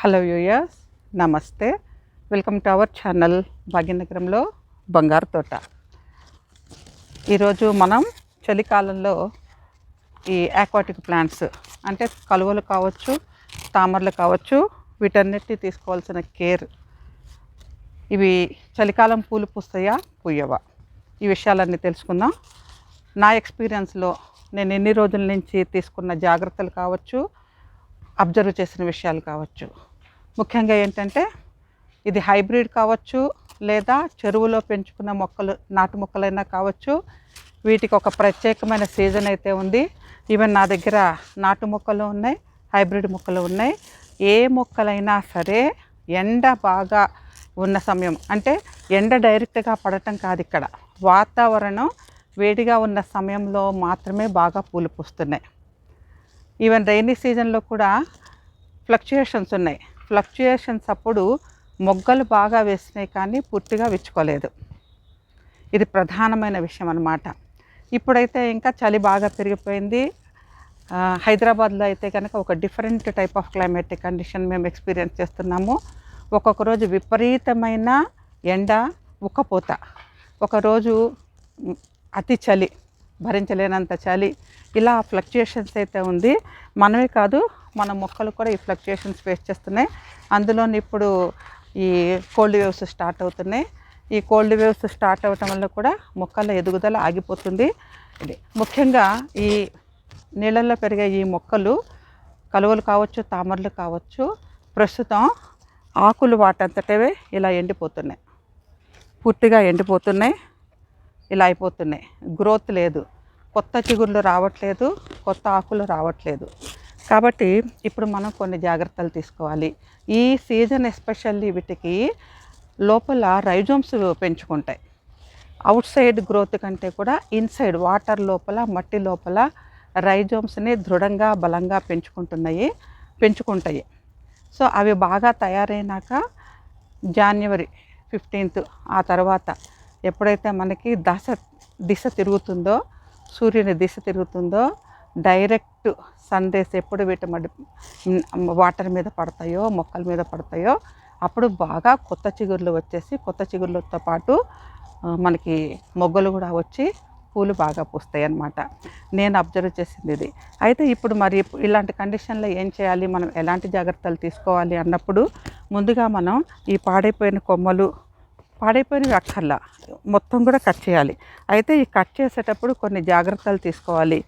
Hello యూయర్స్ నమస్తే. Welcome to our channel భాగ్యనగరంలో బంగారు తోట. ఈరోజు మనం చలికాలంలో ఈ ఆక్వాటిక్ ప్లాంట్స్ అంటే కలువలు కావచ్చు తామరలు కావచ్చు వీటన్నిటి తీసుకోవాల్సిన కేర్ ఇవి చలికాలం పూలు పూస్తాయా? పూయవా? ఈ విషయాలన్నీ తెలుసుకుందాం. నా ఎక్స్పీరియన్స్లో నేను ఎన్ని రోజుల నుంచి తీసుకున్న జాగ్రత్తలు కావచ్చు అబ్జర్వ్ చేసిన విషయాలు కావచ్చు. ముఖ్యంగా ఏంటంటే ఇది హైబ్రిడ్ కావచ్చు లేదా చెరువులో పెంచుకున్న మొక్కలు నాటు మొక్కలైనా కావచ్చు. వీటికి ఒక ప్రత్యేకమైన సీజన్ అయితే ఉంది. ఈవెన్ నా దగ్గర నాటు మొక్కలు ఉన్నాయి హైబ్రిడ్ మొక్కలు ఉన్నాయి. ఏ మొక్కలైనా సరే ఎండ బాగా ఉన్న సమయం అంటే ఎండ డైరెక్ట్గా పడటం కాదు ఇక్కడ. వాతావరణం వేడిగా ఉన్న సమయంలో మాత్రమే బాగా పూలు పూస్తున్నాయి. ఈవెన్ రైనీ సీజన్లో కూడా ఫ్లక్చుయేషన్స్ ఉన్నాయి. ఫ్లక్చుయేషన్స్ అప్పుడు మొగ్గలు బాగా వేసినాయి కానీ పూర్తిగా విచ్చుకోలేదు. ఇది ప్రధానమైన విషయం అన్నమాట. ఇప్పుడైతే ఇంకా చలి బాగా పెరిగిపోయింది. హైదరాబాద్లో అయితే కనుక ఒక different type of climatic condition మేము ఎక్స్పీరియన్స్ చేస్తున్నాము. ఒక్కొక్క రోజు విపరీతమైన ఎండ ఉక్కపోత ఒకరోజు అతి చలి భరించలేనంత చలి. ఇలా ఫ్లక్చుయేషన్స్ అయితే ఉంది. మనమే కాదు మన మొక్కలు కూడా ఈ ఫ్లక్చుయేషన్స్ ఫేస్ చేస్తున్నాయి. అందులో ఇప్పుడు ఈ కోల్డ్ వేవ్స్ స్టార్ట్ అవుతున్నాయి. ఈ కోల్డ్ వేవ్స్ స్టార్ట్ అవ్వటం వల్ల కూడా మొక్కల ఎదుగుదల ఆగిపోతుంది. ఇది ముఖ్యంగా ఈ నీళ్ళల్లో పెరిగే ఈ మొక్కలు కలువలు కావచ్చు తామరలు కావచ్చు ప్రస్తుతం ఆకులు వాటంతటవే ఇలా ఎండిపోతున్నాయి. పూర్తిగా ఎండిపోతున్నాయి. ఇలా అయిపోతున్నాయి. గ్రోత్ లేదు. కొత్త చిగుర్లు రావట్లేదు. కొత్త ఆకులు రావట్లేదు. కాబట్టి ఇప్పుడు మనం కొన్ని జాగ్రత్తలు తీసుకోవాలి. ఈ సీజన్ ఎస్పెషల్లీ వీటికి లోపల రైజోమ్స్ పెంచుకుంటాయి. అవుట్ సైడ్ గ్రోత్ కంటే కూడా ఇన్సైడ్ వాటర్ లోపల మట్టి లోపల రైజోమ్స్ని దృఢంగా బలంగా పెంచుకుంటున్నాయి పెంచుకుంటాయి. సో అవి బాగా తయారైనాక జాన్యువరి ఫిఫ్టీన్త్ ఆ తర్వాత ఎప్పుడైతే మనకి దశ దిశ తిరుగుతుందో సూర్యుని దిశ తిరుగుతుందో డైరెక్ట్ సన్ రేస్ ఎప్పుడు వీటి మడి వాటర్ మీద పడతాయో మొక్కల మీద పడతాయో అప్పుడు బాగా కొత్త చిగుర్లు వచ్చేసి కొత్త చిగుర్లతో పాటు మనకి మొగ్గలు కూడా వచ్చి పూలు బాగా పూస్తాయి అన్నమాట నేను అబ్జర్వ్ చేసింది ఇది. అయితే ఇప్పుడు మరి ఇలాంటి కండిషన్లో ఏం చేయాలి? మనం ఎలాంటి జాగ్రత్తలు తీసుకోవాలి అన్నప్పుడు ముందుగా మనం ఈ పాడైపోయిన కొమ్మలు పాడైపోయినవి అక్కర్లా మొత్తం కూడా కట్ చేయాలి. అయితే ఈ కట్ చేసేటప్పుడు కొన్ని జాగ్రత్తలు తీసుకోవాలి.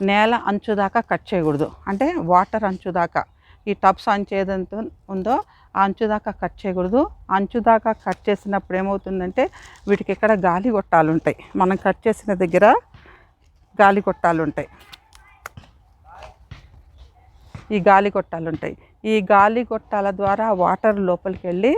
నేల అంచు దాకా కట్ చేయకూడదు. అంటే వాటర్ అంచు దాకా. ఈ టబ్స్ అంచు ఏదంతా ఉందో ఆ అంచు దాకా కట్ చేయకూడదు. అంచు దాకా కట్ చేసినప్పుడు ఏమవుతుందంటే వీటికి ఇక్కడ గాలి గొట్టాలు ఉంటాయి. మనం కట్ చేసిన దగ్గర గాలి గొట్టాలు ఉంటాయి. ఈ గాలి గొట్టాలు ఉంటాయి. ఈ గాలి గొట్టాల ద్వారా వాటర్ లోపలికి వెళ్ళి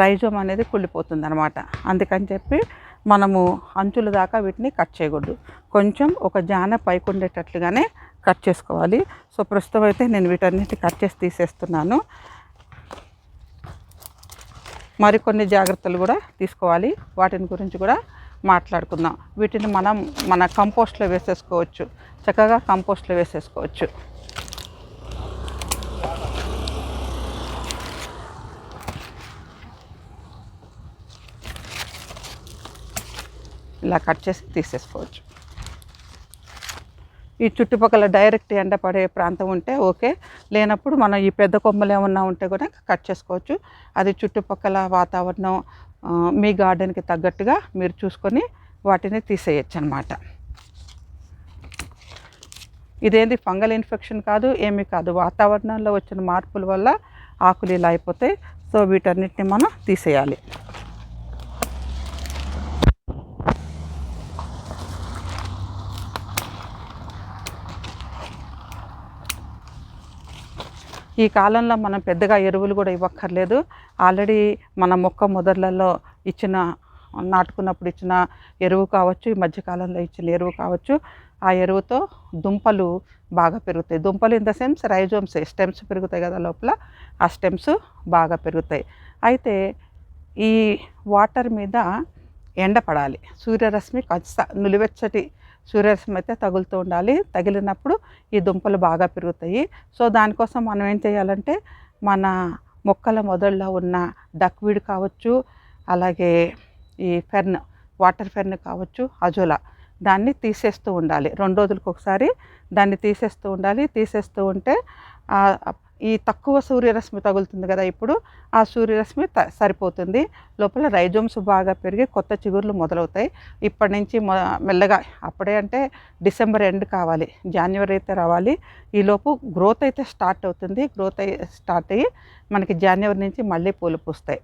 రైజోమ్ అనేది కుళ్ళిపోతుంది అనమాట అందుకని చెప్పి మనము అంచుల దాకా వీటిని కట్ చేయకూడదు. కొంచెం ఒక జాన పైకి ఉండేటట్లుగానే కట్ చేసుకోవాలి. సో ప్రస్తుతం అయితే నేను వీటన్నిటి కట్ చేసి తీసేస్తున్నాను. మరికొన్ని జాగ్రత్తలు కూడా తీసుకోవాలి. వాటిని గురించి కూడా మాట్లాడుకుందాం. వీటిని మనం మన కంపోస్ట్లో వేసేసుకోవచ్చు. చక్కగా కంపోస్ట్లో వేసేసుకోవచ్చు. ఇలా కట్ చేసి తీసేసుకోవచ్చు. ఈ చుట్టుపక్కల డైరెక్ట్ ఎండ పడే ప్రాంతం ఉంటే ఓకే. లేనప్పుడు మనం ఈ పెద్ద కొమ్మలు ఏమన్నా ఉంటే కూడా కట్ చేసుకోవచ్చు. అది చుట్టుపక్కల వాతావరణం మీ గార్డెన్కి తగ్గట్టుగా మీరు చూసుకొని వాటిని తీసేయచ్చు అనమాట ఇదేంది? ఫంగల్ ఇన్ఫెక్షన్ కాదు ఏమీ కాదు. వాతావరణంలో వచ్చిన మార్పుల వల్ల ఆకులు ఇలా అయిపోతాయి. సో వీటన్నిటిని మనం తీసేయాలి. ఈ కాలంలో మనం పెద్దగా ఎరువులు కూడా ఇవ్వక్కర్లేదు. ఆల్రెడీ మన మొక్క మొదర్లలో ఇచ్చిన నాటుకున్నప్పుడు ఇచ్చిన ఎరువు కావచ్చు ఈ మధ్యకాలంలో ఇచ్చిన ఎరువు కావచ్చు ఆ ఎరువుతో దుంపలు బాగా పెరుగుతాయి. దుంపలు in the sense rhizomes stems పెరుగుతాయి కదా లోపల ఆ స్టెమ్స్ బాగా పెరుగుతాయి. అయితే ఈ వాటర్ మీద ఎండ పడాలి. సూర్యరశ్మి కాస్త నులివెచ్చటి సూర్యరశ్మి అయితే తగులుతూ ఉండాలి. తగిలినప్పుడు ఈ దుంపలు బాగా పెరుగుతాయి. సో దానికోసం మనం ఏం చేయాలంటే మన మొక్కల మొదల్లో ఉన్న డక్వీడ్ కావచ్చు అలాగే ఈ ఫెర్న్ వాటర్ ఫెర్న్ కావచ్చు అజోలా దాన్ని తీసేస్తూ ఉండాలి. రెండు రోజులకు ఒకసారి దాన్ని తీసేస్తూ ఉండాలి. తీసేస్తూ ఉంటే ఈ తక్కువ సూర్యరశ్మి తగులుతుంది కదా ఇప్పుడు ఆ సూర్యరశ్మి త సరిపోతుంది. లోపల రైజోమ్స్ బాగా పెరిగి కొత్త చిగుర్లు మొదలవుతాయి. ఇప్పటి నుంచి మెల్లగా అప్పుడే అంటే డిసెంబర్ ఎండ్ కావాలి జనవరి అయితే రావాలి. ఈలోపు గ్రోత్ అయితే స్టార్ట్ అవుతుంది. గ్రోత్ అయి స్టార్ట్ అయ్యి మనకి జాన్యువరి నుంచి మళ్ళీ పూలు పూస్తాయి.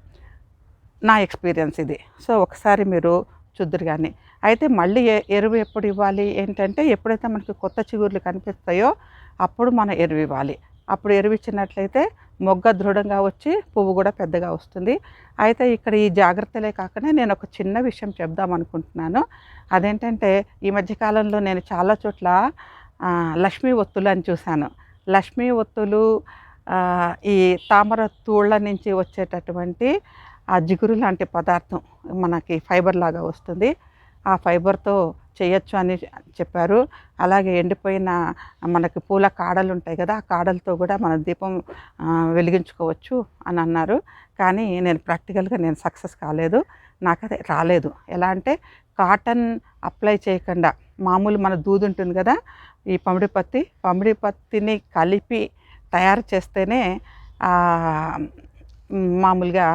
నా ఎక్స్పీరియన్స్ ఇది. సో ఒకసారి మీరు చూద్దరు కానీ అయితే మళ్ళీ ఎరువు ఎప్పుడు ఇవ్వాలి? ఏంటంటే ఎప్పుడైతే మనకి కొత్త చిగుర్లు కనిపిస్తాయో అప్పుడు మనం ఎరువు ఇవ్వాలి. అప్పుడు ఎరువిచ్చినట్లయితే మొగ్గ దృఢంగా వచ్చి పువ్వు కూడా పెద్దగా వస్తుంది. అయితే ఇక్కడ ఈ జాగ్రత్తలే కాకుండా నేను ఒక చిన్న విషయం చెప్దాం అనుకుంటున్నాను. అదేంటంటే ఈ మధ్యకాలంలో నేను చాలా చోట్ల లక్ష్మీ ఒత్తులు అని చూశాను. లక్ష్మీ ఒత్తులు ఈ తామర తూళ్ళ నుంచి వచ్చేటటువంటి ఆ జిగురు లాంటి పదార్థం మనకి ఫైబర్ లాగా వస్తుంది. ఆ ఫైబర్తో చేయొచ్చు అని చెప్పారు. అలాగే ఎండిపోయిన మనకి పూల కాడలు ఉంటాయి కదా ఆ కాడలతో కూడా మన దీపం వెలిగించుకోవచ్చు అని అన్నారు. కానీ నేను ప్రాక్టికల్గా నేను సక్సెస్ కాలేదు. నాకు అది రాలేదు. ఎలా అంటే కాటన్ అప్లై చేయకుండా మామూలు మన దూది ఉంటుంది కదా ఈ పమిడి పత్తి పమిడి పత్తిని కలిపి తయారు చేస్తేనే మామూలుగా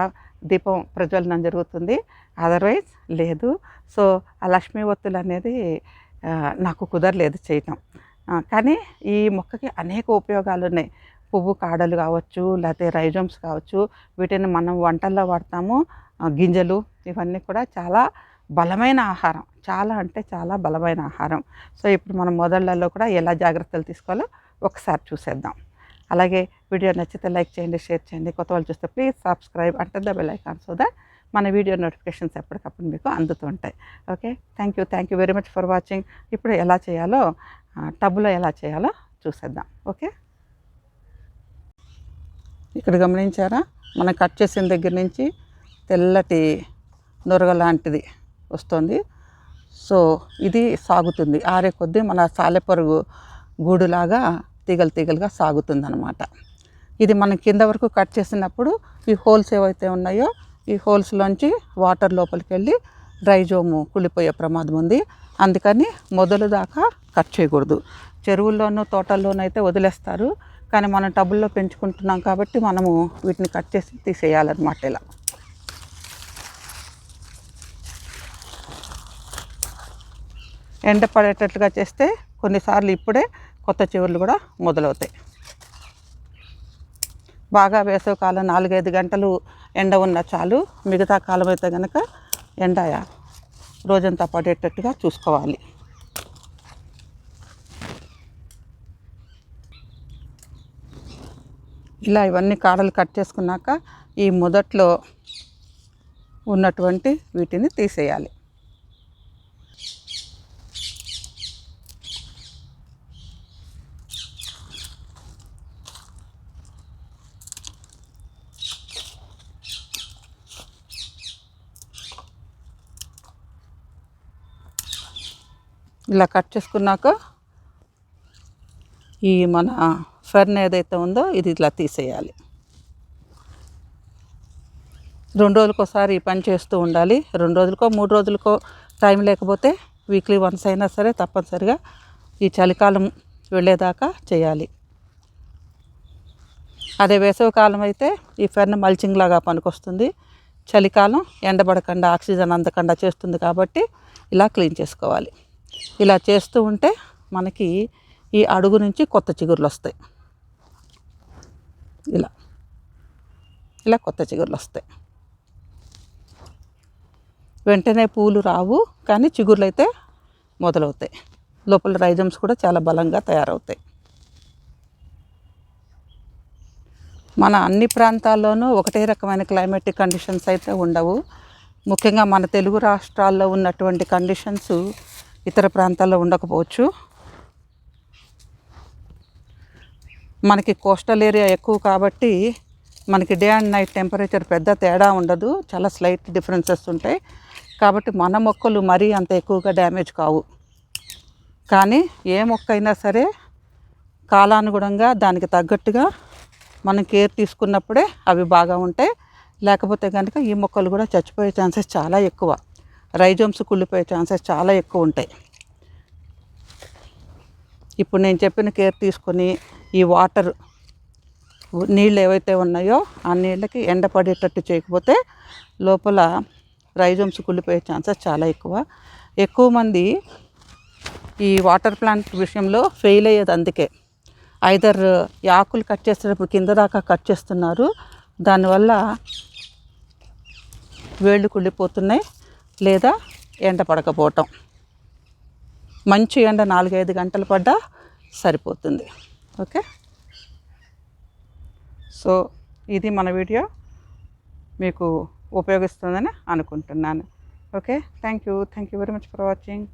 దీపం ప్రజ్వలనం జరుగుతుంది. అదర్వైజ్ లేదు. సో ఆ లక్ష్మీ ఒత్తులు అనేది నాకు కుదరలేదు చేయటం. కానీ ఈ మొక్కకి అనేక ఉపయోగాలు ఉన్నాయి. పువ్వు కాడలు కావచ్చు లేకపోతే రైజోమ్స్ కావచ్చు. వీటిని మనం వంటల్లో వాడతాము. గింజలు ఇవన్నీ కూడా చాలా బలమైన ఆహారం. చాలా అంటే చాలా బలమైన ఆహారం. సో ఇప్పుడు మనం మొదళ్ళలో కూడా ఎలా జాగ్రత్తలు తీసుకోవాలో ఒకసారి చూసేద్దాం. అలాగే వీడియో నచ్చితే లైక్ చేయండి షేర్ చేయండి. కొత్త వాళ్ళు చూస్తే ప్లీజ్ సబ్స్క్రైబ్ అంటే the bell icon so that మన వీడియో నోటిఫికేషన్స్ ఎప్పటికప్పుడు మీకు అందుతుంటాయి. Okay? Thank you thank you very much for watching ఇప్పుడు ఎలా చేయాలో టబ్లో ఎలా చేయాలో చూసేద్దాం. ఓకే? ఇక్కడ గమనించారా? మనం కట్ చేసిన దగ్గర నుంచి తెల్లటి నొరగ లాంటిది వస్తుంది. సో ఇది సాగుతుంది. ఆరే కొద్దీ మన సాలెపరుగు గూడులాగా తీగలు తీగలుగా సాగుతుంది అనమాట ఇది మనం కింద వరకు కట్ చేసినప్పుడు ఈ హోల్స్ ఏవైతే ఉన్నాయో ఈ హోల్స్లోంచి వాటర్ లోపలికి వెళ్ళి రైజోము కుళ్ళిపోయే ప్రమాదం ఉంది. అందుకని మొదలు దాకా కట్ చేయకూడదు. చెరువుల్లోనూ తోటల్లోనూ అయితే వదిలేస్తారు. కానీ మనం టబుల్లో పెంచుకుంటున్నాం కాబట్టి మనము వీటిని కట్ చేసి తీసేయాలన్నమాట ఇలా. ఎండ పడేటట్లుగా చేస్తే కొన్నిసార్లు ఇప్పుడే కొత్త చివర్లు కూడా మొదలవుతాయి. బాగా వేసవికాలం నాలుగైదు గంటలు ఎండ ఉన్న చాలు. మిగతా కాలం అయితే కనుక ఎండ రోజంతా పడేటట్టుగా చూసుకోవాలి. ఇలా ఇవన్నీ కాడలు కట్ చేసుకున్నాక ఈ మొదట్లో ఉన్నటువంటి వీటిని తీసేయాలి. ఇలా కట్ చేసుకున్నాక ఈ మన ఫెర్న్ ఏదైతే ఉందో ఇది ఇట్లా తీసేయాలి. రెండు రోజులకోసారి ఈ పని చేస్తూ ఉండాలి. రెండు రోజులకో మూడు రోజులకో టైం లేకపోతే వీక్లీ వన్స్ అయినా సరే తప్పనిసరిగా ఈ చలికాలం వెళ్ళేదాకా చేయాలి. అదే వేసవికాలం అయితే ఈ ఫెర్న్ మల్చింగ్ లాగా పనికొస్తుంది. చలికాలం ఎండబడకుండా ఆక్సిజన్ అందకుండా చేస్తుంది కాబట్టి ఇలా క్లీన్ చేసుకోవాలి. ఇలా చేస్తూ ఉంటే మనకి ఈ అడుగు నుంచి కొత్త చిగుర్లు వస్తాయి. ఇలా. ఇలా కొత్త చిగుర్లు వస్తాయి. వెంటనే పూలు రావు కానీ చిగుర్లు అయితే మొదలవుతాయి. లోపల రైజమ్స్ కూడా చాలా బలంగా తయారవుతాయి. మన అన్ని ప్రాంతాల్లోనూ ఒకటే రకమైన క్లైమేటిక్ కండిషన్స్ అయితే ఉండవు. ముఖ్యంగా మన తెలుగు రాష్ట్రాల్లో ఉన్నటువంటి కండిషన్స్ ఇతర ప్రాంతాల్లో ఉండకపోవచ్చు. మనకి కోస్టల్ ఏరియా ఎక్కువ కాబట్టి మనకి డే అండ్ నైట్ టెంపరేచర్ పెద్ద తేడా ఉండదు. చాలా స్లైట్ డిఫరెన్సెస్ ఉంటాయి. కాబట్టి మన మొక్కలు మరీ అంత ఎక్కువగా డ్యామేజ్ కావు. కానీ ఏ మొక్క అయినా సరే కాలానుగుణంగా దానికి తగ్గట్టుగా మనం కేర్ తీసుకున్నప్పుడే అవి బాగా ఉంటాయి. లేకపోతే కనుక ఈ మొక్కలు కూడా చచ్చిపోయే ఛాన్సెస్ చాలా ఎక్కువ. రైజోమ్స్ కుళ్ళిపోయే ఛాన్సెస్ చాలా ఎక్కువ ఉంటాయి. ఇప్పుడు నేను చెప్పిన కేర్ తీసుకొని ఈ వాటర్ నీళ్ళు ఏవైతే ఉన్నాయో ఆ నీళ్ళకి ఎండ పడేటట్టు చేయకపోతే లోపల రైజోమ్స్ కుళ్ళిపోయే ఛాన్సెస్ చాలా ఎక్కువ. ఎక్కువ మంది ఈ వాటర్ ప్లాంట్ విషయంలో ఫెయిల్ అయ్యేది అందుకే. ఐదర్ ఈ ఆకులు కట్ చేసేటప్పుడు కింద దాకా కట్ చేస్తున్నారు. దానివల్ల వేళ్ళు కుళ్ళిపోతున్నాయి. లేదా ఎండ పడకపోవటం. మంచి ఎండ నాలుగైదు గంటలు పడ్డా సరిపోతుంది. ఓకే? సో ఇది మన వీడియో. మీకు ఉపయోగిస్తుందని అనుకుంటున్నాను. Okay? Thank you thank you very much for watching.